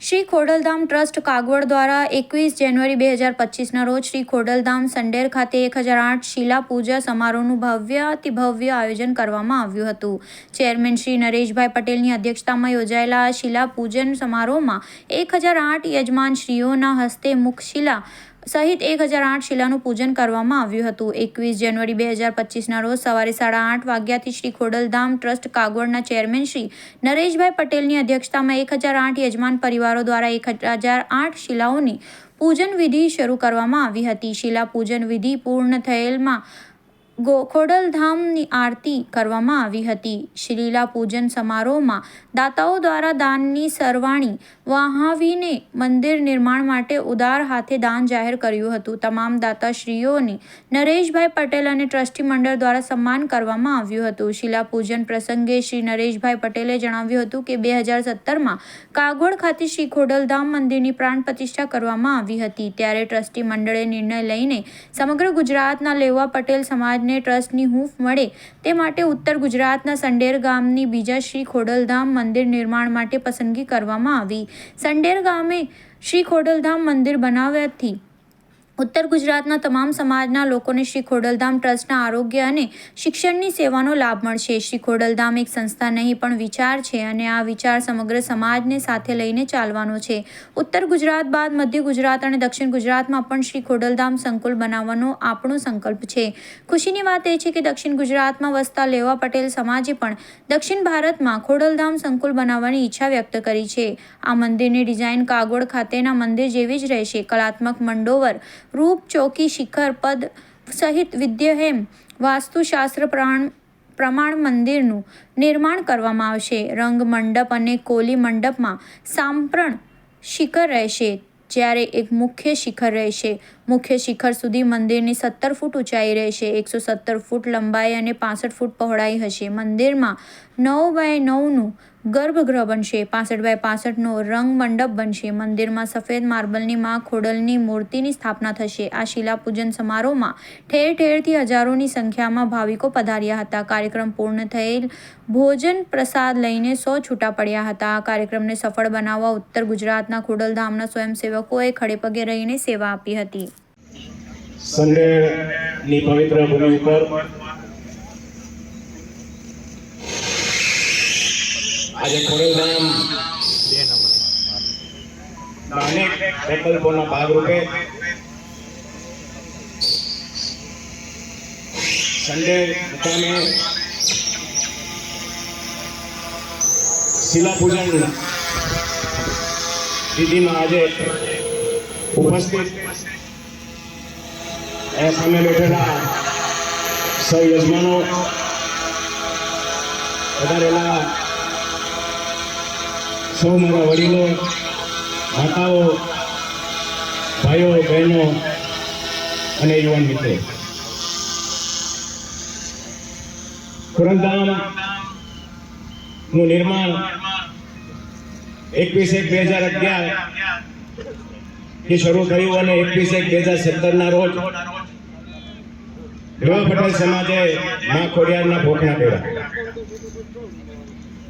Shri Khodaldham trust Kagvad દ્વારા એકવીસ જાન્યુઆરી બે હજાર પચીસના રોજ શ્રી ખોડલધામ સંડેર ખાતે એક હજાર આઠ શિલા પૂજા સમારોહનું ભવ્યાતિભવ્ય આયોજન કરવામાં આવ્યું હતું. ચેરમેન શ્રી નરેશભાઈ પટેલની અધ્યક્ષતામાં યોજાયેલા આ શિલા પૂજન સમારોહમાં એક હજાર આઠ યજમાનશ્રીઓના હસ્તે મુખશિલા સહિત એક હજાર આઠ શિલાનું પૂજન કરવામાં આવ્યું હતું. એકવીસ જાન્યુઆરી બે હજાર પચીસના રોજ સવારે સાડા આઠ વાગ્યાથી શ્રી ખોડલધામ ટ્રસ્ટ કાગોડના ચેરમેન શ્રી નરેશભાઈ પટેલની અધ્યક્ષતામાં એક હજાર આઠ યજમાન પરિવારો દ્વારા એક હજાર આઠ શિલાઓની પૂજન વિધિ શરૂ કરવામાં આવી હતી. શિલા પૂજન વિધિ પૂર્ણ થયેલમાં ગો ખોડલધામની આરતી કરવામાં આવી હતી. શ્રીલા પૂજન સમારોહમાં દાતાઓ દ્વારા દાનની સરવાણી વહાવીને મંદિર નિર્માણ માટે ઉદાર હાથે દાન જાહેર કર્યું હતું. તમામ દાતાશ્રીઓને નરેશભાઈ પટેલ અને ટ્રસ્ટી મંડળ દ્વારા સન્માન કરવામાં આવ્યું હતું. શિલા પૂજન પ્રસંગે શ્રી નરેશભાઈ પટેલે જણાવ્યું હતું કે બે હજાર સત્તરમાં કાગોળ ખાતે શ્રી ખોડલધામ મંદિરની પ્રાણ પ્રતિષ્ઠા કરવામાં આવી હતી. ત્યારે ટ્રસ્ટી મંડળે નિર્ણય લઈને સમગ્ર ગુજરાતના લેવા પટેલ સમાજને ટ્રસ્ટની હૂંફ મળે તે માટે ઉત્તર ગુજરાતના સંડેર ગામની બીજા શ્રી ખોડલધામ મંદિર નિર્માણ માટે પસંદગી કરવામાં આવી. સંડેર ગામે શ્રી ખોડલધામ મંદિર બનાવવાથી ઉત્તર ગુજરાતના તમામ સમાજના લોકોને શ્રી ખોડલધામ ટ્રસ્ટના આરોગ્ય અને શિક્ષણની સેવાનો લાભ મળશે. શ્રી ખોડલધામ એક સંસ્થા નહીં, પણ વિચાર છે અને આ વિચાર સમગ્ર સમાજને સાથે લઈને ચાલવાનો છે. ઉત્તર ગુજરાત બાદ મધ્ય ગુજરાત અને દક્ષિણ ગુજરાતમાં પણ શ્રી ખોડલધામ સંકુલ બનાવવાનો આપણો સંકલ્પ છે. ખુશીની વાત એ છે કે દક્ષિણ ગુજરાતમાં વસતા લેવા પટેલ સમાજે પણ દક્ષિણ ભારતમાં ખોડલધામ સંકુલ બનાવવાની ઈચ્છા વ્યક્ત કરી છે. આ મંદિરની ડિઝાઇન કાગોળ ખાતેના મંદિર જેવી જ રહેશે. કલાત્મક મંડોવર રૂપ ચોકી શિખર પદ સહિત વિદ્યહેમ વાસ્તુશાસ્ત્ર પ્રાણ પ્રમાણ મંદિરનું નિર્માણ કરવામાં આવશે. રંગ મંડપ અને કોલી મંડપમાં સાંપ્રણ શિખર રહેશે, જ્યારે એક મુખ્ય શિખર રહેશે. મુખ્ય શિખર સુધી મંદિરની સત્તર ફૂટ ઊંચાઈ રહેશે. એકસો સત્તર ફૂટ લંબાઈ અને પાસઠ ફૂટ પહોળાઈ હશે. મંદિરમાં નવ બાય નવનું ગર્ભગૃહ બનશે. પાસઠ બાય પાસઠનો રંગ મંડપ બનશે. મંદિરમાં સફેદ માર્બલની માં ખોડલની મૂર્તિની સ્થાપના થશે. આ શિલાપૂજન સમારોહમાં ઠેર ઠેરથી હજારોની સંખ્યામાં ભાવિકો પધાર્યા હતા. કાર્યક્રમ પૂર્ણ થયેલ ભોજન પ્રસાદ લઈને સો છૂટા પડ્યા હતા. આ કાર્યક્રમને સફળ બનાવવા ઉત્તર ગુજરાતના ખોડલધામના સ્વયંસેવકોએ ખડેપગે રહીને સેવા આપી હતી. સંડેની પવિત્ર ભૂમિ ઉપર આજે ખોડલધામ ના અનેક પ્રકલ્પોના ભાગરૂપે સંડે મુકામે શિલાપૂજન વિધિમાં આજે ઉપસ્થિત એ સામે બેઠેલા સૌ યજમાનો વધારેલા સૌ મારા વડીલો, માતાઓ, ભાઈઓ, બહેનો અને યુવાન મિત્રો. ખોરલધામનું નિર્માણ એકવીસ એક બે હજાર અગિયારથી શરૂ થયું અને એકવીસ એક બે હજાર સત્તરના રોજ રેવા પટેલ સમાજે મા ખોડિયારના ભોખના કર્યા.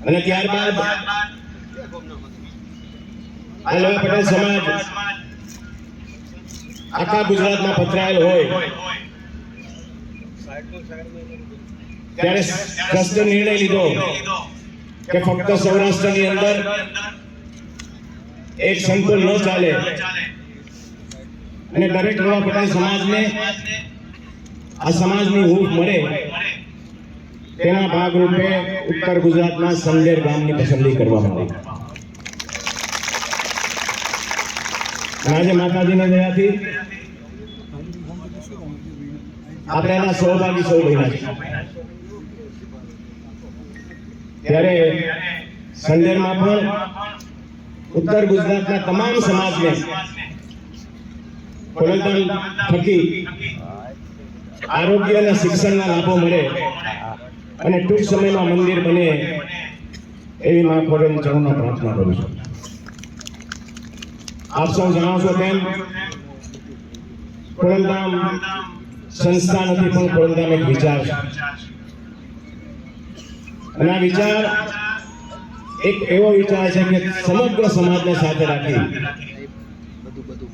અને ત્યારબાદ લેવા પટેલ સમાજ. આખા ગુજરાતમાં પથરાયેલ હોય. ત્યારે ટ્રસ્ટે નિર્ણય લીધો કે ફક્ત સૌરાષ્ટ્રની અંદર એક સંકુલ ન ચાલે. અને દરેક લેવા પટેલ સમાજને આ સમાજની હૂંફ મળે. તેના ભાગરૂપે ઉત્તર ગુજરાતના સંદેર ગામની પસંદગી કરવામાં આવી. અને આજે માતાજીના દયાથી આપણે એના સહભાગી સૌ બન્યા છીએ. ત્યારે સંદેરમાં પણ ઉત્તર ગુજરાતના તમામ સમાજને ખોલધામ થકી આરોગ્ય અને શિક્ષણના લાભો મળે. અને ટૂંક સમયમાં મંદિર બને એવી મા ખોડલ ચરણમાં પ્રાર્થના કરું છું. આપ સૌ જણાવશો તેમ ખોડલધામ સંસ્થા નથી, પણ ખોડલધામ એક વિચાર છે. અને આ વિચાર એક એવો વિચાર છે કે સમગ્ર સમાજને સાથે રાખી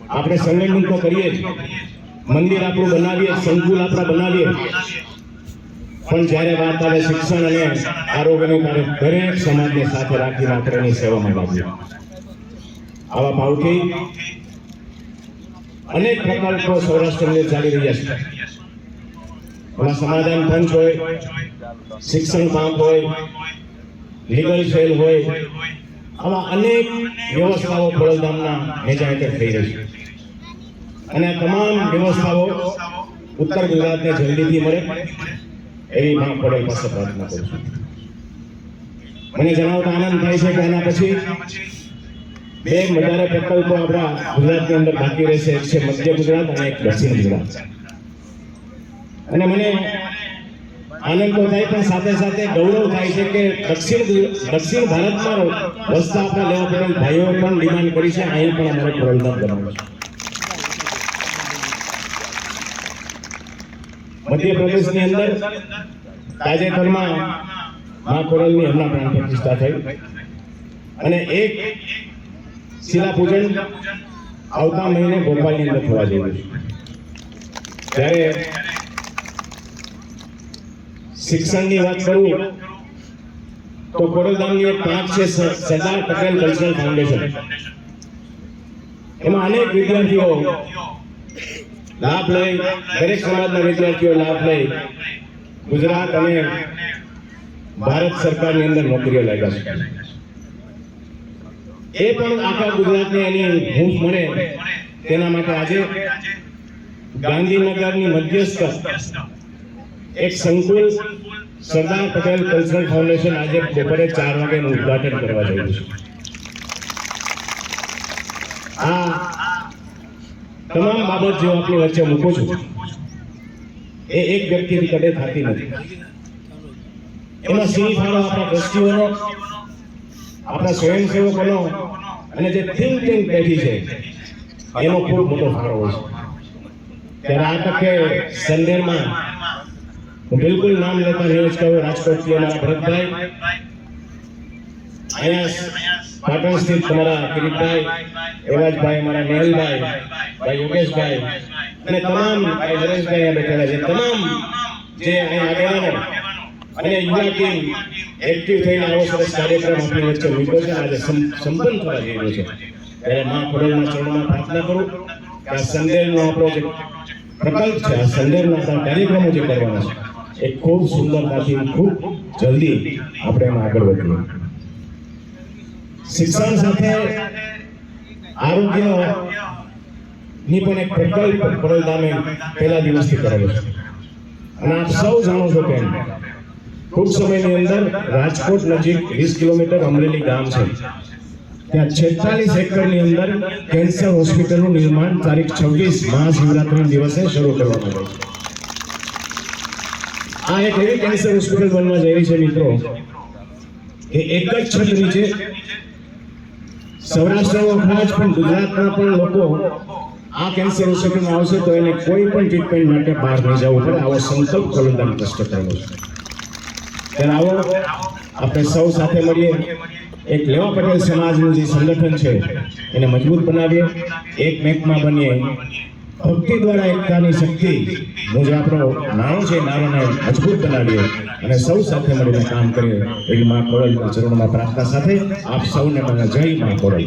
આપણે સંમેલન તો કરીએ જ. મંદિર આપણું બનાવીએ, સંકુલ આપણા બનાવીએ. પણ જ્યારે વાત આવે શિક્ષણ અને આરોગ્યની ત્યારે દરેક સમાજને સાથે રાખી એની સેવામાં લાગીએ આવા ભાવથી અનેક પ્રકલ્પો સૌરાષ્ટ્રની ચાલી રહ્યા છે. સમાધાન પંચ હોય, શિક્ષણ પાંપ હોય લીગલ સેલ હોય, આવા અનેક વ્યવસ્થાઓ ખોડલધામના નેજા હેઠળ થઈ રહી છે. અને તમામ વ્યવસ્થાઓ ઉત્તર ગુજરાતને જલ્દીથી મળે. એવી માં પડે પાસે પ્રાર્થના કરું છું. મને જણાવતા આનંદ થાય છે કે આના પછી બે વધારે પ્રકલ્પો આપણા ગુજરાતની અંદર બાકી રહેશે. એક છે મધ્ય ગુજરાત અને એક દક્ષિણ ગુજરાત. અને મને આનંદ તો થાય, પણ સાથે સાથે ગૌરવ થાય છે કે દક્ષિણ દક્ષિણ ભારતમાં વસતા આપણા લેવા ભાઈઓ પણ ડિમાન્ડ કરી છે. અહીં પણ અમારે ખોરલધામ કરવાનું છે. મધ્યપ્રદેશની અંદર તાજેતરમાં મા કોરલની હમણાં પ્રાણ પ્રતિષ્ઠા થઈ. અને એક શિલા પૂજન આવતા મહિને ભોપાલની અંદર થવા છે. ત્યારે શિક્ષણની વાત કરું તો કોરલધામની એક પાંચ છે સરદાર પટેલ કલ્ચરલ ફાઉન્ડેશન. એમાં અનેક વિદ્યાર્થીઓ લાભ લઈ, દરેક સમાજના વિદ્યાર્થીઓ લાભ લઈ ગુજરાત અને ભારત સરકારની અંદર નોકરીઓ લાગ્યા છે. એ પણ આખા ગુજરાતને એની હૂંફ મળે, તેના માટે આજે ગાંધીનગરની મધ્યસ્થ એક સંકુલ સરદાર પટેલ કલ્ચરલ ફાઉન્ડેશન આજે બપોરે ચાર વાગે ઉદઘાટન કરવા જઈ છે. આ તમામ બાબત જો આપની વચ્ચે મૂકું છું. એ એક વ્યક્તિથી કદે થતી નથી. એમાં સિંહ ફાળો આપણા ટ્રસ્ટીઓનો આપણા સ્વયંસેવકોનો અને જે થિંક ટેન્ક બેઠી છે, એનો ખૂબ મોટો ફાળો હોય છે. ત્યારે આ તકે સંદેરમાં હું બિલકુલ નામ લેતા નહીં જ કહું રાજકોટથી ભરતભાઈ, અહીંયા પાટણ સ્થિત તમારા કિરીટભાઈ એવા અમારા નેહલભાઈ ભાઈ યોગેશભાઈ અને તમામ ભાઈ નરેશભાઈ બેઠેલા છે. તમામ જે અહીંયા આગેવાનો અને યુવા ટીમ એક્ટિવ થઈને આવો સરસ કાર્યક્રમ આપણી વચ્ચે મૂક્યો છે. આજે સંપન્ન થવા જઈ રહ્યો છે. ત્યારે મા ખોડલના ચરણમાં પ્રાર્થના કરું કે આ સંદેશનો આપણો જે પ્રકલ્પ છે, આ સંદેશના આપણા કાર્યક્રમો જે કરવાના છે, એ ખૂબ સુંદરતાથી ખૂબ જલ્દી આપણે એમાં આગળ વધીએ. શિક્ષણ સાથે આરોગ્ય ની પણ એક પ્રકલ્પ ખોડલધામે પહેલા દિવસથી કરેલો છે. અને આપ સૌ જાણો છો કે ટૂંક સમયની અંદર રાજકોટ નજીક વીસ કિલોમીટર અમરેલી ગામ છે. ત્યાં છેતાલીસ એકરની અંદર કેન્સર હોસ્પિટલનું નિર્માણ તારીખ છવ્વીસ મહાશિવરાત્રી દિવસે શરૂ કરવામાં આવ્યું આ એક એવી કેન્સર હોસ્પિટલ બનવા જઈ રહી છે, મિત્રો, કે એક જ છત નીચે સૌરાષ્ટ્રનો ખરાજ પણ ગુજરાતના પણ લોકો આ કેન્સર હોસ્પિટલમાં આવશે તો એને કોઈ પણ ટ્રીટમેન્ટ માટે બહાર નહીં જવું પડે. આવો સંકલ્પ ખોલંદાન ટ્રસ્ટે કરેલો છે. ત્યારે આવો, આપણે સૌ સાથે મળીએ. એક લેવા પટેલ સમાજનું જે સંગઠન છે, એને મજબૂત બનાવીએ. એક મેકમાં બનીએ. ભક્તિ દ્વારા એકતાની શક્તિ હું જે આપણો નાણું છે નાણાને મજબૂત બનાવીએ અને સૌ સાથે મળીને કામ કરીએ. એવી મા કોળલના ચરણમાં પ્રાર્થના સાથે આપ સૌને મને જય મા ખોડલ